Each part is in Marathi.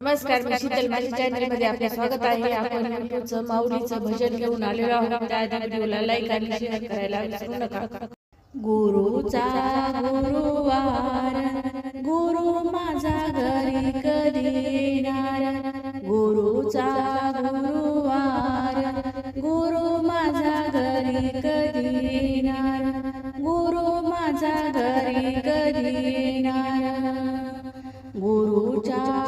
नमस्कार मी शीतल माझ्या चॅनलमध्ये आपले स्वागत आहे. आपण युट्यूबचं माऊलीचं भजन घेऊन आलेलो आहोत. त्या व्हिडिओला लाईक आणि शेअर करायला विसरू नका. गुरुचा गुरुवार गुरु माझा घरी कधी येणार? गुरुचा गुरुवार गुरु माझा घरी कधी येणार? गुरु माझा घरी कधी येणार? गुरुच्या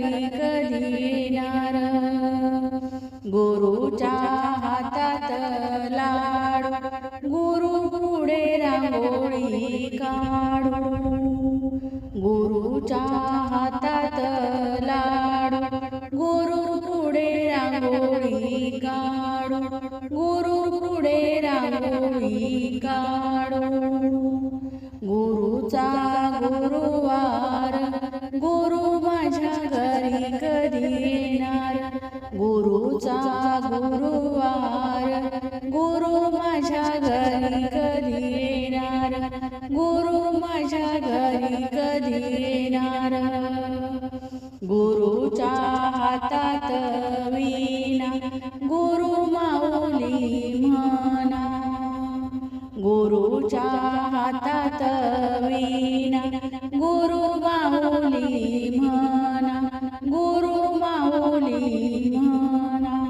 घरी कधी येणार गुरुच्या हातात लाड गुरु पुढे रांगोळी काढ. गुरुच्या हातात लाड गुरु पुढे रांगोळी काढ. गुरु पुढे रांगोळी काढ. गुरुचा गुरु गुरु माझ्या घरी कधी येणार गुरुच्या हातात वीणा गुरु माऊली म्हणा. गुरुच्या हातात वीणा गुरु माऊली म्हणा. गुरु माऊली म्हणा.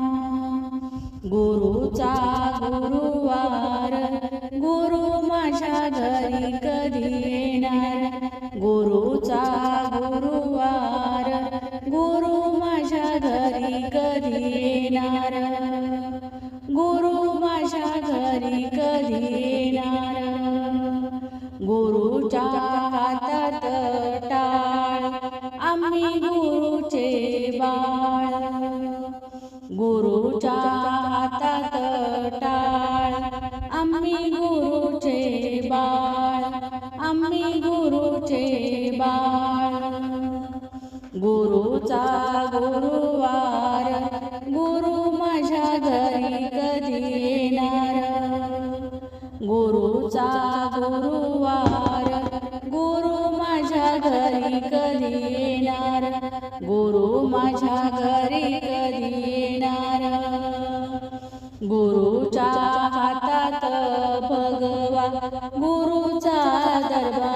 गुरुचा गुरुवार गुरु माझ्या घरी आम्ही गुरुचे बाळ. गुरुच्या हातात टाळ. आम्ही गुरुचे बाळ. आम्ही गुरुचे बाळ. गुरुचा गुरुवार गुरु माझ्या घरी कधी येणार? गुरुचा गुरुवार घरी कधी येणार. गुरु माझ्या घरी कधी येणार? गुरुच्या हातात भगवा. गुरुचा दरबार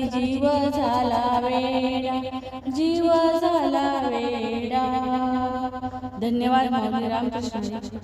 जीव झाला वेडा जीव झाला वेडा. धन्यवाद माऊली रामकृष्ण.